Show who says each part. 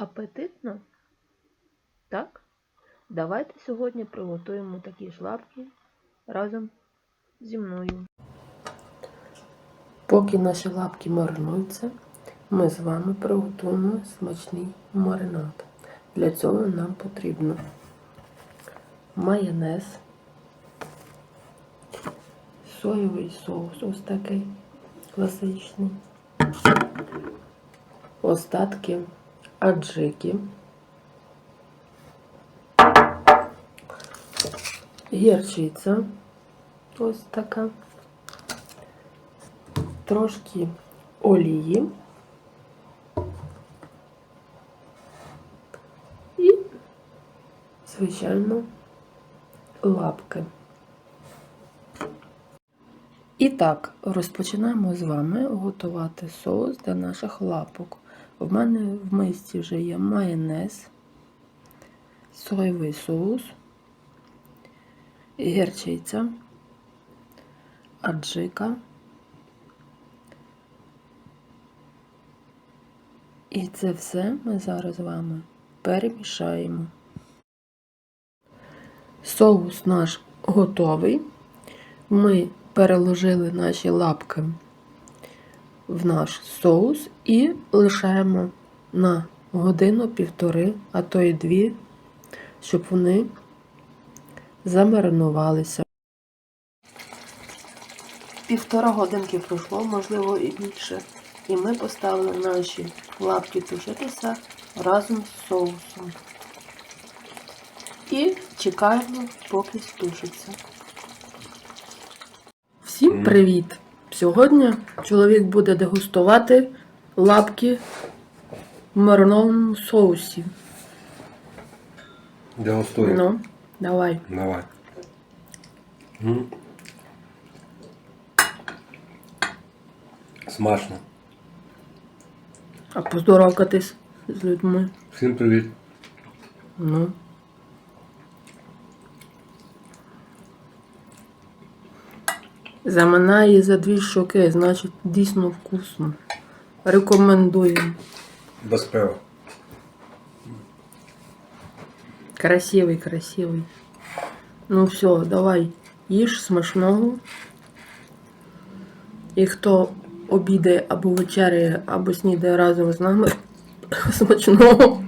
Speaker 1: Апетитно? Так? Давайте сьогодні приготуємо такі ж лапки разом зі мною. Поки наші лапки маринуються, ми з вами приготуємо смачний маринад. Для цього нам потрібно майонез, соєвий соус, ось такий класичний, остатки аджики, гірчиця, ось така, трошки олії і, звичайно, лапки. І так, розпочинаємо з вами готувати соус для наших лапок. В мене в мисці вже є майонез, соєвий соус, гірчиця, аджика. І це все ми зараз з вами перемішаємо. Соус наш готовий. Ми переложили наші лапки в наш соус і лишаємо на годину-півтори, а то й дві, щоб вони замаринувалися. Півтора годинки пройшло, можливо, і більше. І ми поставили наші лапки тушитися разом з соусом. І чекаємо, поки стушиться. Всім привіт! Сьогодні чоловік буде дегустувати лапки в маринованому соусі.
Speaker 2: Дегустуй.
Speaker 1: Ну, давай.
Speaker 2: Давай. М. Смачно.
Speaker 1: А поздоровкатись з людьми.
Speaker 2: Всім привіт.
Speaker 1: Ну. Заминає за дві щоки, значить дійсно вкусно. Рекомендуємо.
Speaker 2: Без пива.
Speaker 1: Красивий, красивий. Ну все, давай, їж смачного. І хто обідає або вечеряє, або снідає разом з нами, смачного.